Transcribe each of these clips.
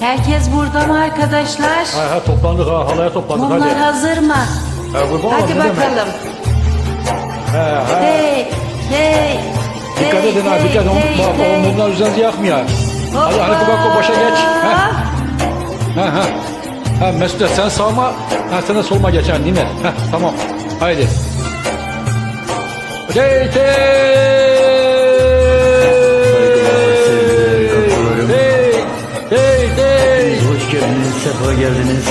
Herkes burada mı arkadaşlar? Ha, ha toplandık ha halaya toplandık Mumlar hadi. hazır mı? Ha, kurban Hadi bakalım. He he. Hey, hey. Dikkat hey, edin ha hey, dikkat edin. hey, Bak hey. o mumlar üzerinize yakmıyor. Hadi hadi Kubakko başa geç. He. Ha ha. Ha Mesut sen sağma, ha sen de soluma geçen değil mi? Ha tamam. Haydi. Hey sevgili geldiniz.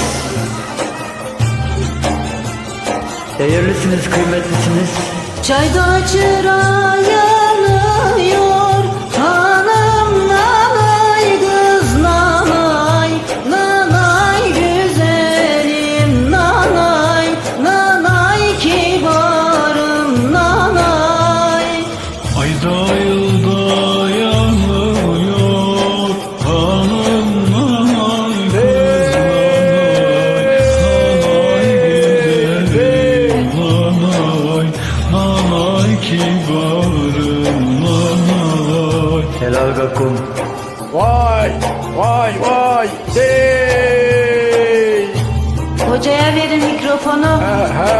Değerlisiniz, kıymetlisiniz. Çayda çıra Helal gakum. Vay vay vay. Hey. Hocaya verin mikrofonu He he.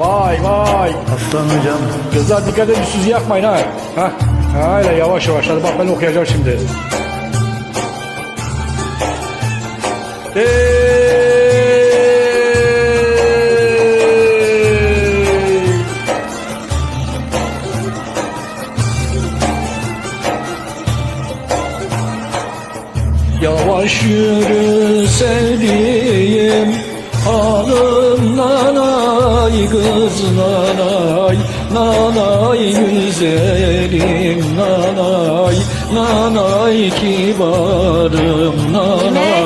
Vay vay. Aslan hocam. Kızlar dikkat edin üstünüzü yakmayın ha. Ha. Ha, Öyle yavaş yavaş. Hadi bak ben okuyacağım şimdi. Hey. Yavaş yürü sevdiğim Hanım nanay kız nanay Nanay güzelim nanay Nanay kibarım nanay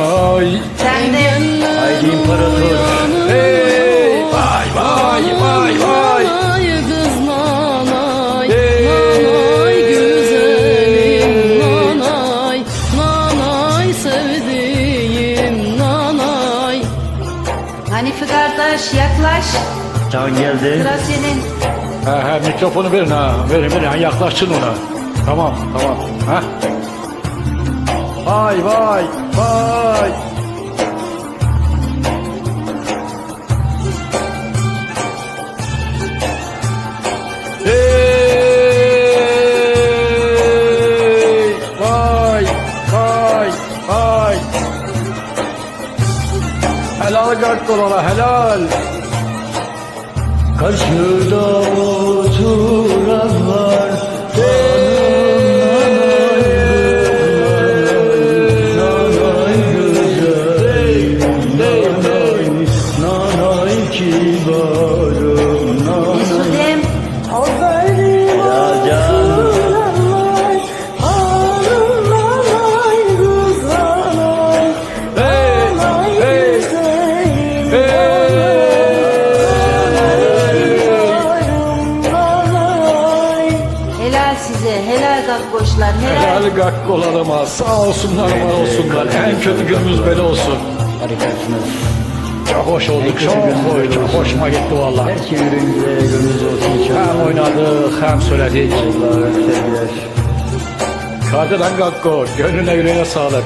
Hanifi kardeş yaklaş. Can geldi. Sıra senin. Ha ha mikrofonu verin ha verin verin ha, yaklaşın ona. Tamam tamam. Ha? Vay vay vay على قاعد تقول هلال كل شيء gakkoşlar helal Helal gakkolarıma sağ olsunlar var olsunlar. En kötü günümüz böyle olsun. Harikasınız. Çok hoş olduk. Çok hoş. Çok hoşuma gitti valla. Her şey yüreğinize gönlünüz olsun inşallah. Hem oynadık hem söyledik. Kadir Gakko gönlüne yüreğine sağlık.